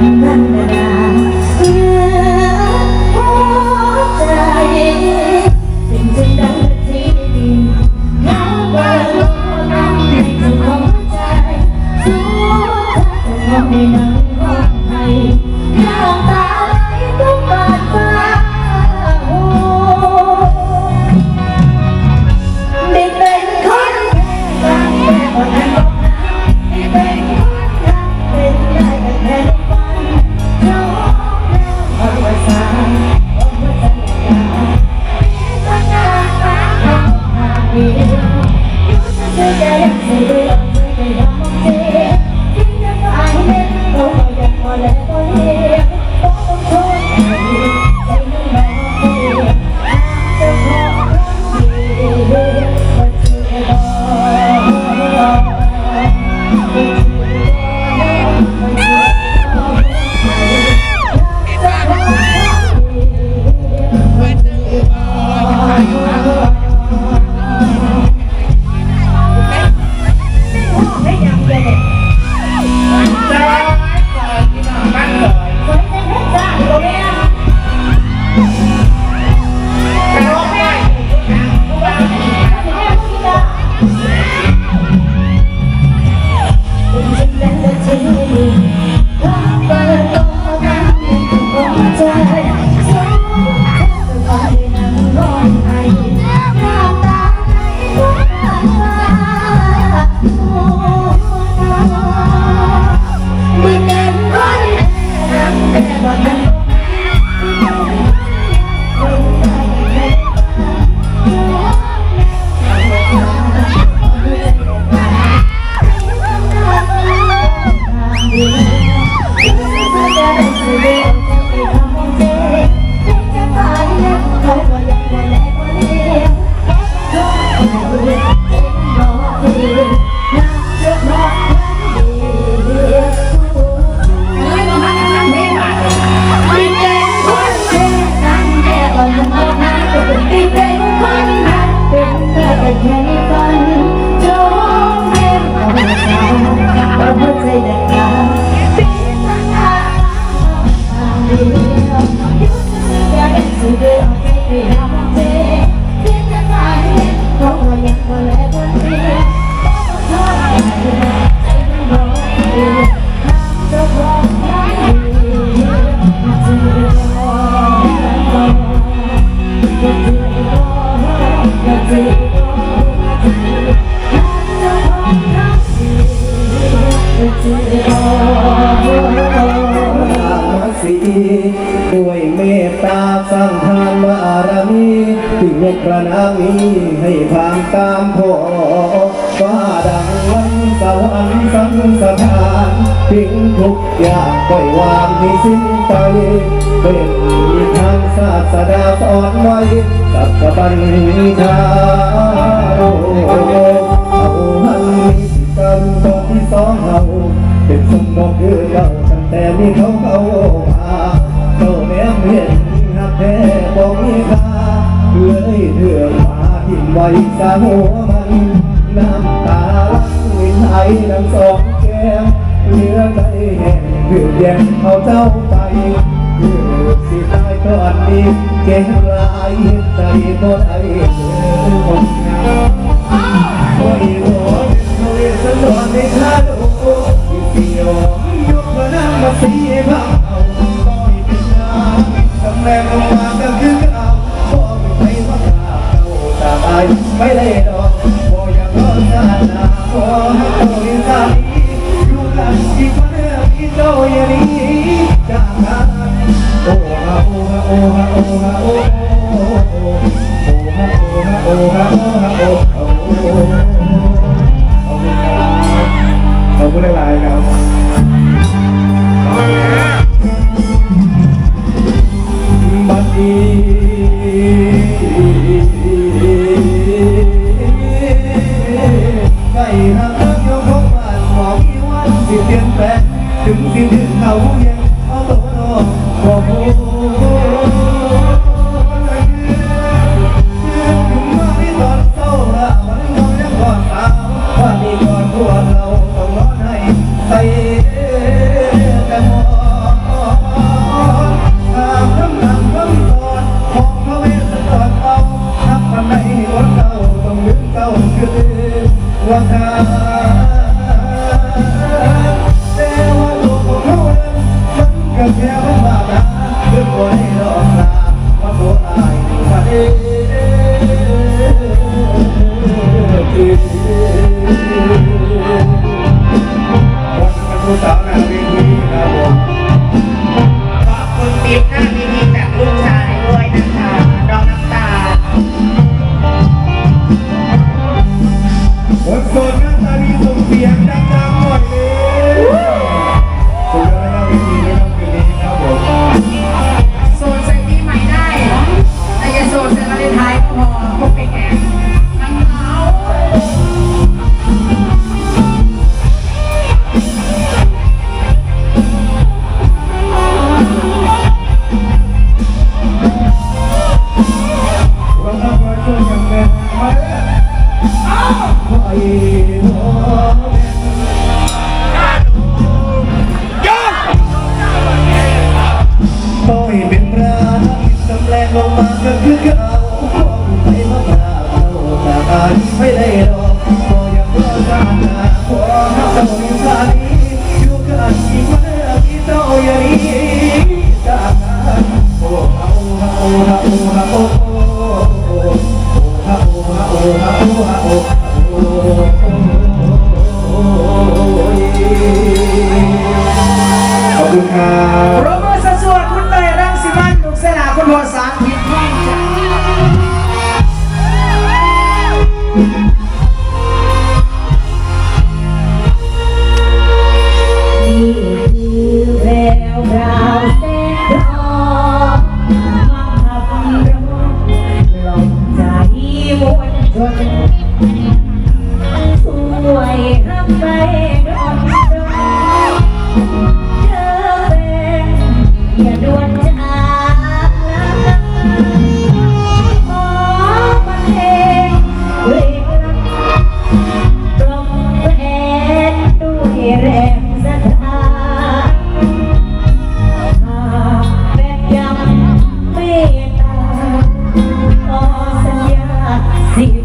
嗯。 ระนามีให้ผ่านตามพ่อฟ้าดังวันสวรรค์สังสถานทิ้งทุกอย่างปล่อยวางให้สิ้นไปเป็นมีทางศาสดาสอนไว้กับกบัญทาโเอาหันมีกันตอนที่สองเฮาเป็นคนบอกคือเราตั้งแต่มีเขาเขามาเขาแนมเห็นหักแท้บอกมีค่า เลยเรื่องมาทิ่มไว้สาหัวมัน น้ำตาลักวินไทยน้งสองแก้มเนื้อใจแห้งเรื่องแย่งเขาเจ้าไปเรื่องสิตายก่อนนี้เก่งลายใจก็ได้เลยคนงามโอ้ยโอ้ยโอ้ยสลอนในชาดูที่เดียวยกมานั่งมาสีบ้าเอาต่อยเป็นน้ำกำแรง ไม่เลยดอกโอ้ยังก็สานาโอ้ฮัลโหลสามีอยู่กันที่คนเดียวที่โตยันนี้จากกันโอ้ฮะโอ้ฮะโอ้ฮะโอ้ฮะโอ้ฮะโอ้ฮะโอ้ฮะโอ้ฮะโอ้ฮะ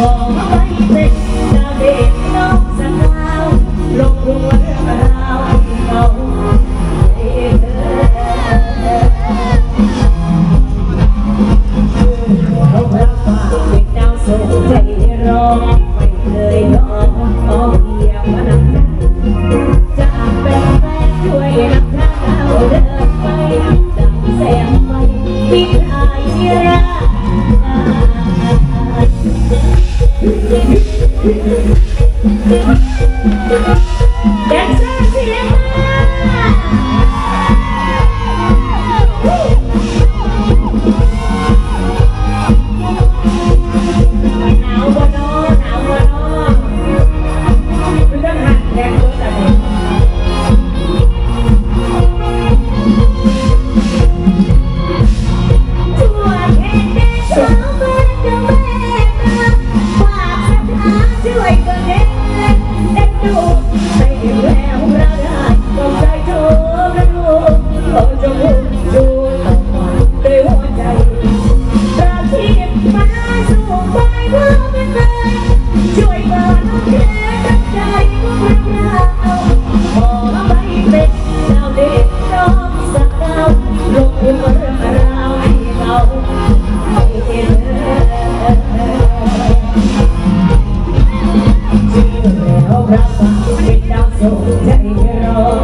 ข ร